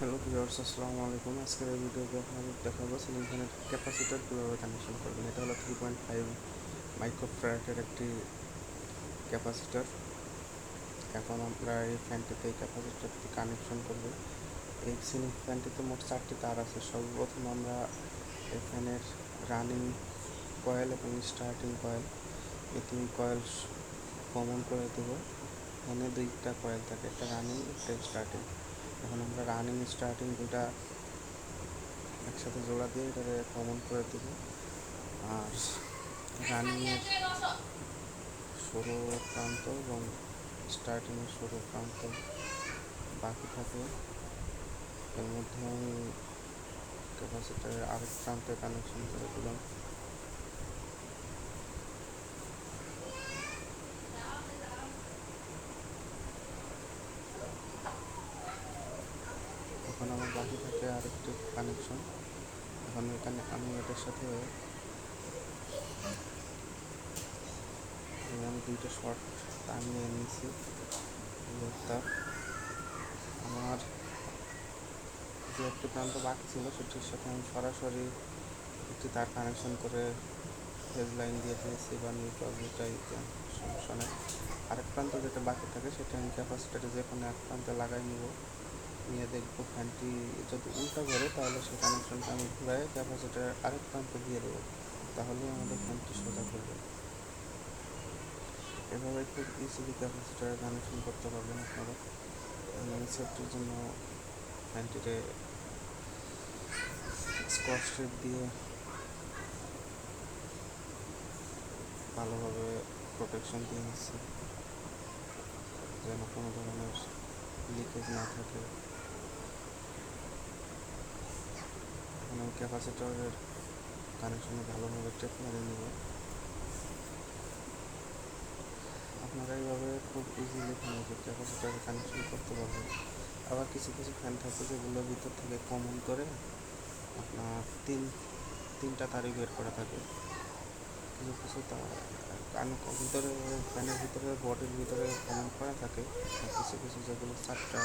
Hello viewers, আসসালামু আলাইকুম। আজকের এই ভিডিওতে আপনাদের দেখাবো সিলিং ফ্যানের ক্যাপাসিটার কীভাবে কানেকশন করবেন। এটা হলো থ্রি পয়েন্ট ফাইভ মাইক্রোফ্যারেটের একটি ক্যাপাসিটার। এখন আমরা এই ফ্যানটিতে এই ক্যাপাসিটারটি কানেকশন করব। এই সিলিং ফ্যানটিতে মোট চারটি তার আছে। সর্বপ্রথম আমরা এই ফ্যানের রানিং কয়েল এবং স্টার্টিং কয়েল এই তিন কয়েল কমন করে দেবো। ফ্যানে দুইটা কয়েল থাকে, একটা রানিং একটা স্টার্টিং এখন আমরা রানিং স্টার্টিং দুটা একসাথে জোড়া দিয়ে এটাকে কমন করে দেব। আর রানিংয়ের সরু প্রান্ত এবং স্টার্টিংয়ের সরু প্রান্ত বাকি থাকে। এর মধ্যে আমি ক্যাপাসিটারের আরেক প্রান্তে কানেকশন করে দিলাম। এখন আমার বাকি থাকে আর আরেকটি কানেকশন এখন এখানে আমি এটার সাথে আমি দুইটা শর্ট তার নিয়ে নিয়েছি। তার আমার যে একটি প্রান্ত বাকি ছিল সেটির সাথে আমি সরাসরি একটি তার কানেকশন করে লাইন দিয়ে দিয়েছি বা নিউট্রাল যেটাই সমস্যা নেই আরেক প্রান্ত যেটা বাকি থাকে সেটা আমি ক্যাপাসিটারে যে কোনো এক প্রান্তে লাগাই নিব। নিয়ে দেখব ফ্যানটি যদি উল্টা করে, তাহলে সেই কানেকশনটা আমি ঘুরাই ক্যাপাসিটার আরেক প্রান্তে দিয়ে দেবো। তাহলে আমাদের ফ্যানটি সোজা করবে। এভাবে খুব ইজিলি ক্যাপাসিটারে কানেকশন করতে পারবেন আপনারা। সেফটির জন্য ফ্যানটিতে স্কচ দিয়ে ভালোভাবে প্রোটেকশন দিয়ে নিচ্ছি। যেন কোনো ধরনের লিকেজ না থাকে এখন আমি ক্যাপাসিটরের কানেকশনে ভালোভাবে টেপ মেরে নেব। আপনারা এইভাবে খুব ইজিলি ফ্যানকে ক্যাপাসিটরে কানেকশন করতে পারবেন। আবার কিছু কিছু ফ্যান থাকে যেগুলোর ভিতর থেকে কমন করে আপনার তিন, তিনটা তারই বের করা থাকে। কিছু কিছু তার কান ভিতরে ফ্যানের ভিতরে বডির ভিতরে কমন করা থাকে। কিছু কিছু যেগুলো চারটা